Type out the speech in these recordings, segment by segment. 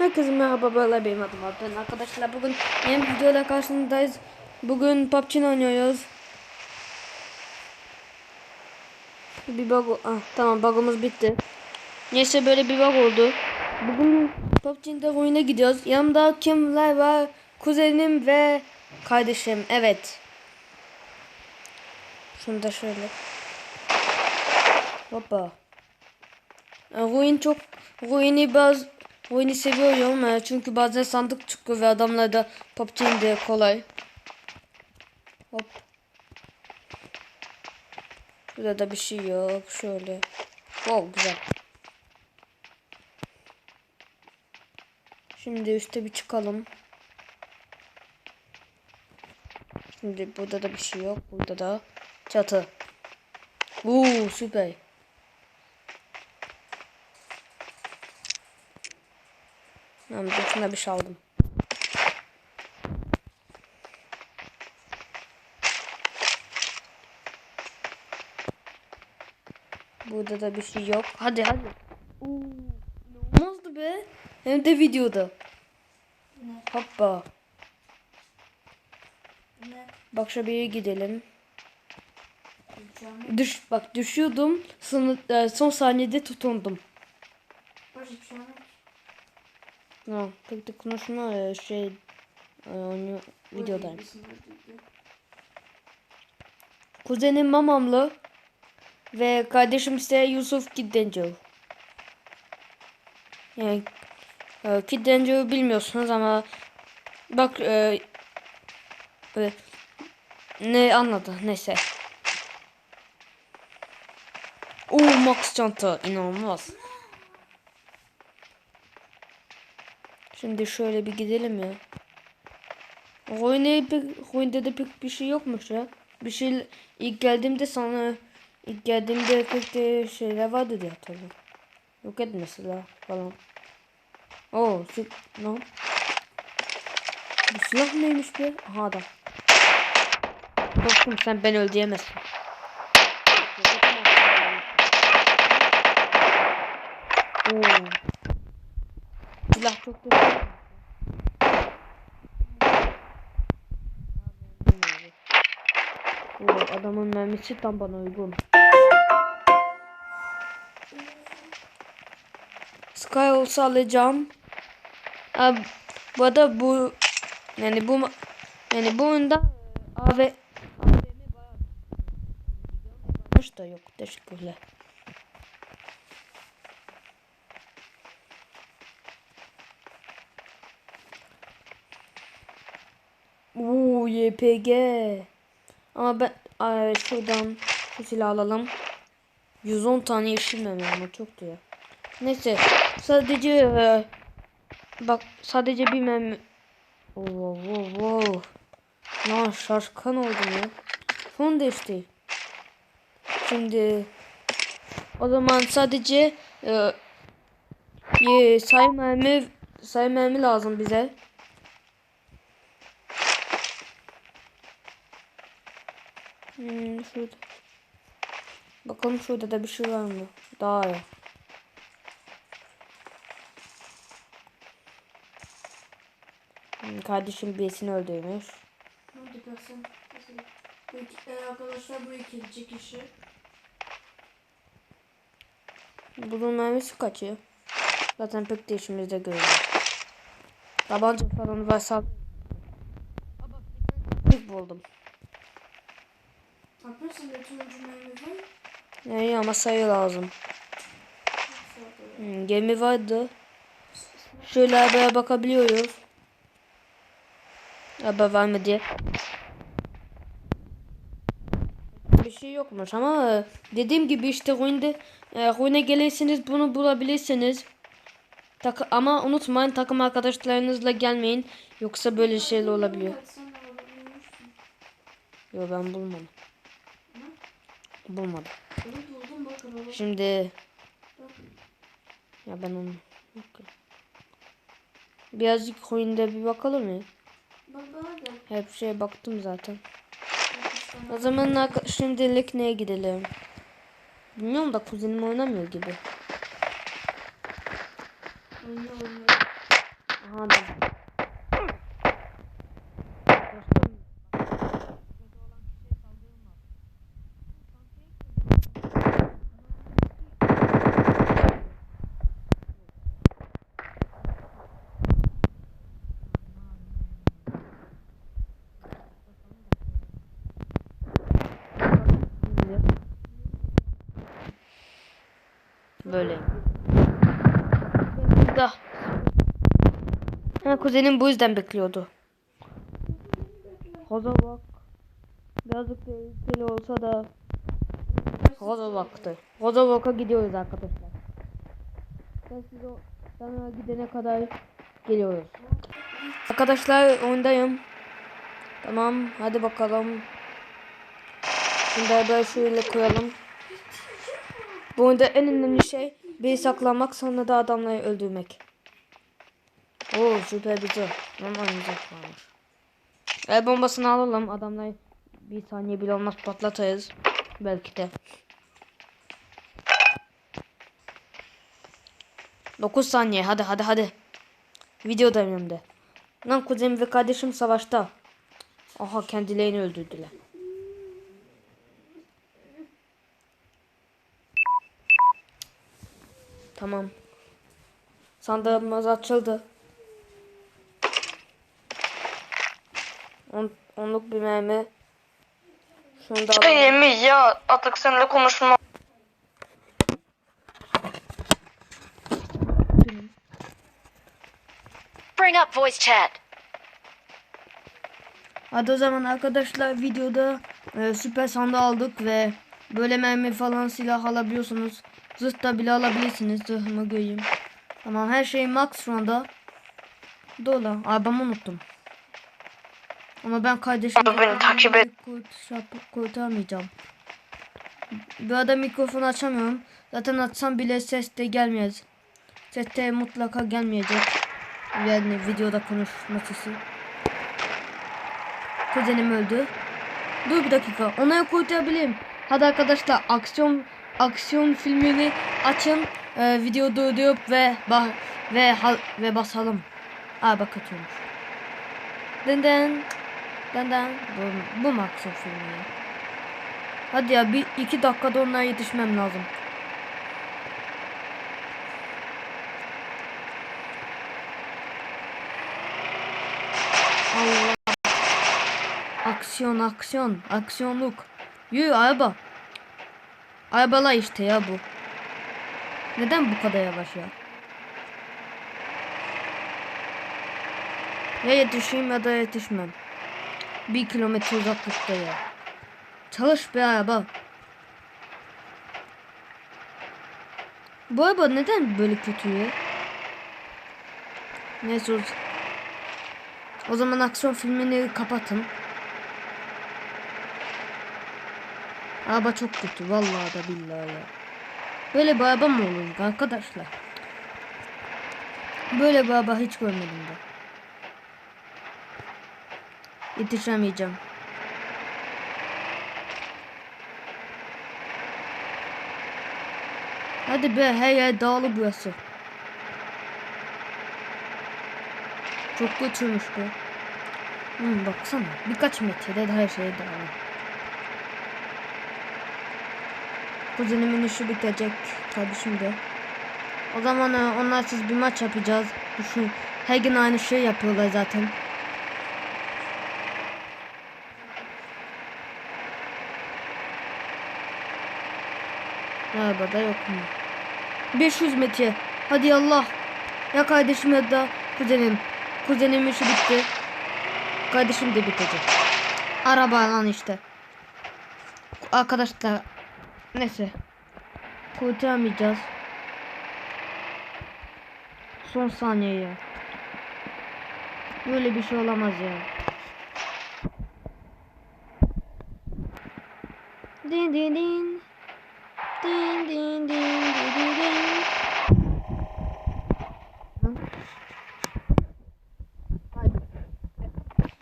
Herkese merhaba böyle benim adım Alpen arkadaşlar bugün yeni bir videoyla karşınızdayız. Bugün PUBG oynuyoruz. Bir bug ah, tamam bug'ımız bitti. Neyse böyle bir bug oldu. Bugün PUBG'de oyuna gidiyoruz. Yanımda kimler var? Kuzenim ve kardeşim evet. Şunu da şöyle. Hoppa. Ruin çok Ruin'i baz Ruin'i seviyorum e, çünkü bazen sandık çıkıyor ve adamlar da PUBG'de kolay. Hop. Burada da bir şey yok. Şöyle. Wow güzel. Şimdi üste bir çıkalım. Şimdi burada da bir şey yok. Burada da çatı. Uuu süper. Dışına bir şey aldım. Burada da bir şey yok. Hadi hadi. Oo, inanılmazdı be. Hem de videoda. Ne? Hoppa. Ne? Bak şuraya gidelim. Düş bak düşüyordum. Son, e, son saniyede tutundum. Yok. Ha, pek de konuşma e, şey e, onu videodayım. Kuzenim Mamamlı ve kardeşim ise Yusuf Kiddenco. Yani e, Kiddenco'yu bilmiyorsunuz ama bak e, e, ne anladı neyse. Oo Max çanta inanılmaz. Şimdi şöyle bir gidelim ya. Oyunda pek, oyunda da pek bir şey yokmuş ya. Bir şey ilk geldiğimde sana ilk geldiğimde pek de şeyler vardı diye hatırlıyorum. Yok et mesela falan. Oo şu ne? Bu silah neymiş be? Aha adam. Dostum sen beni öldüremezsin. Oo. Silah çok güzel. Oo, adamın mermisi tam bana uygun. Sky olsa alacağım. Ha, bu arada bu yani bu yani bu oyunda AV AVM varmış da yok. Teşekkürler. Oo YPG. Ama ben ay, şuradan şu silahı alalım. 110 tane yeşil ama çok diyor. Neyse sadece e, bak sadece bir meme. Oo wow wow. Lan şaşkın oldum ya. Son değişti. Şimdi o zaman sadece e, e, say mermi say mermi lazım bize. Hmm, şurada. Bakalım şurada da bir şey var mı? Daha iyi. Hmm, kardeşim birisini öldürmüş. Hadi kalsın. E, arkadaşlar bu ikinci kişi. Bunun mermisi kaçıyor. Zaten pek de işimizde görüyor. Tabanca falan varsa bir buldum. Yaparsın da turuncu mermi var. Yani ama sayı lazım. Hmm, gemi vardı. Şöyle arabaya bakabiliyoruz. Araba var mı diye. Bir şey yokmuş ama dediğim gibi işte oyunda e, oyuna gelirsiniz bunu bulabilirsiniz. Tak ama unutmayın takım arkadaşlarınızla gelmeyin. Yoksa böyle şeyler olabiliyor. Yok ben bulmadım. Bulmadım. Şimdi ya ben onu birazcık oyunda bir bakalım da. Hep şeye baktım zaten. O zaman şimdilik neye gidelim? Bilmiyorum da kuzenim oynamıyor gibi. Aha da. Dostum. Böyle. Da. Ha, kuzenim bu yüzden bekliyordu. Haza bak. Birazcık tehlikeli olsa da Haza baktı. Haza baka gidiyoruz arkadaşlar. Ben size o- sana gidene kadar geliyoruz. Arkadaşlar oyundayım. Tamam hadi bakalım. Şimdi böyle şöyle koyalım. Bu oyunda en önemli şey bir saklamak sonra da adamları öldürmek. Oo süper güzel. Ama oynayacak varmış. El bombasını alalım. Adamlar bir saniye bile olmaz patlatırız. Belki de. 9 saniye hadi hadi hadi. Video önümde. Lan kuzenim ve kardeşim savaşta. Aha kendilerini öldürdüler. Tamam. Sandığımız açıldı. On, onluk bir mermi. Şunu da alalım. Emmi ya artık seninle konuşma. Bring up voice chat. Hadi o zaman arkadaşlar videoda e, süper sandığı aldık ve böyle mermi falan silah alabiliyorsunuz. Zırh da bile alabilirsiniz. Zırhımı göreyim. Tamam her şey max şu anda. Dolu. Arabamı unuttum. Ama ben kardeşim beni takip et. kurtaramayacağım. Bu arada mikrofonu açamıyorum. Zaten açsam bile ses de gelmez. Ses de mutlaka gelmeyecek. Yani videoda konuşma sesi. Kuzenim öldü. Dur bir dakika. Ona kurtarabilirim. Hadi arkadaşlar aksiyon aksiyon filmini açın. Ee, video durdurup ve bah ve ve basalım. Aa bak atıyormuş. Den den. Den den. Bu, bu mu aksiyon filmi? Hadi ya bir iki dakikada onlara yetişmem lazım. Allah. Aksiyon aksiyon aksiyonluk. Yürü araba. Arabala işte ya bu. Neden bu kadar yavaş ya? Ya yetişeyim ya da yetişmem. Bir kilometre uzaklıkta ya. Çalış be araba. Bu araba neden böyle kötü ya? Neyse o zaman aksiyon filmini kapatın. Araba çok kötü vallahi da billahi ya. Böyle bir araba mı olur arkadaşlar? Böyle bir araba hiç görmedim de. Yetişemeyeceğim. Hadi be her yer dağılı burası. Çok kötüymüş bu. Hmm, baksana birkaç metrede de her şey dağılı. Kuzenimin işi bitecek. Kardeşim de. O zaman e, onlar siz bir maç yapacağız. Düşün. Her gün aynı şey yapıyorlar zaten. Arabada yok mu? 500 metre. Hadi Allah. Ya kardeşim ya da kuzenim. Kuzenimin işi bitti. Kardeşim de bitecek. Araba lan işte. Arkadaşlar neyse. Kurtaramayacağız. Son saniye. Böyle bir şey olamaz ya. Din din din. Din din din din din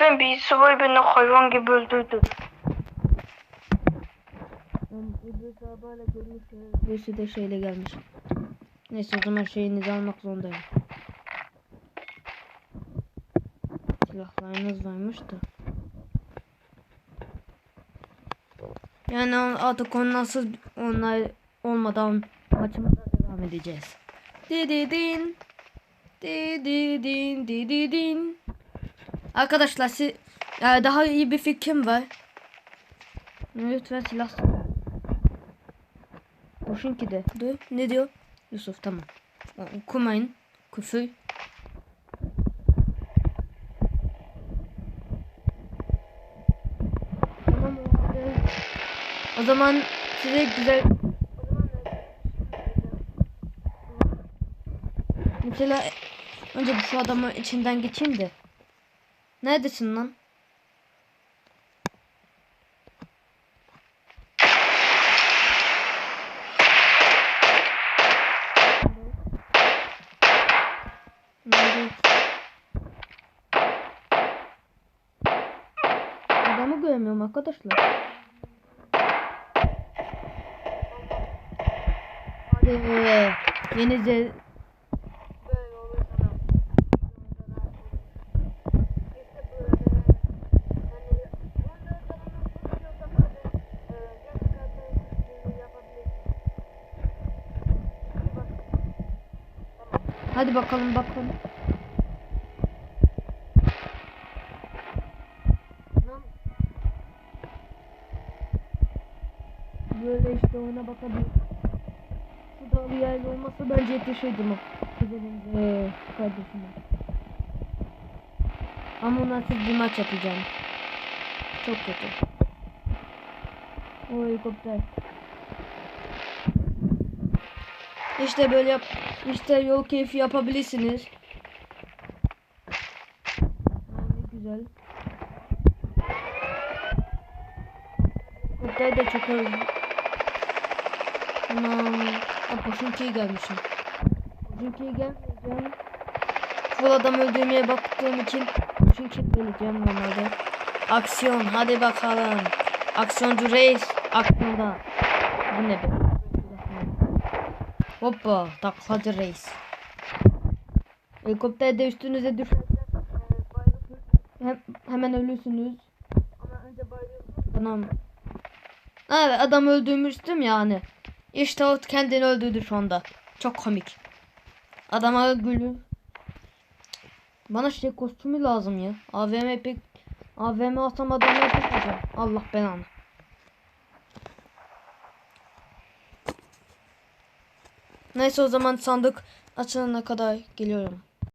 Ben birisi var beni hayvan gibi öldürdü. İdris arabayla gelmiş. Birisi de şeyle gelmiş. Neyse o zaman şeyinizi almak zorundayım. silahlarınız varmış da. Yani artık onlarsız onlar olmadan maçımıza devam edeceğiz. Dididin. Dididin dididin. Arkadaşlar si ya daha iyi bir fikrim var. Lütfen silah. Boşun ki de. Dur. Ne diyor? Yusuf tamam. Okumayın. Küfür. Tamam. O zaman size güzel Mesela önce şu adamı içinden geçeyim de. Neredesin lan? Göremiyorum arkadaşlar. Hadi. Yeni ze Hadi bakalım bakalım. Böyle işte oyuna bakabilir. Bu da bir olmasa bence yetişirdim o. Eee kardeşime. Ama nasıl bir maç yapacağım. Çok kötü. O helikopter. İşte böyle yap işte yol keyfi yapabilirsiniz. Yani güzel. Helikopter de çok hızlı. Poşinki'ye gelmişim. Poşinki'ye gelmeyeceğim. Full adam öldürmeye baktığım için Poşinki'ye geleceğim normalde. Aksiyon hadi bakalım. Aksiyoncu reis aklında. Bu ne be? Hoppa taklacı reis. Helikopter de üstünüze düşerse hem, hemen ölürsünüz. Ama önce bayılıyorsunuz. Tamam. Evet adam öldürmüştüm yani. İşte o kendini öldürdü şu anda. Çok komik. Adama gülü. Bana şey kostümü lazım ya. AVM pek AVM alsam adamı yapacağım. Allah belanı. Neyse o zaman sandık açılana kadar geliyorum.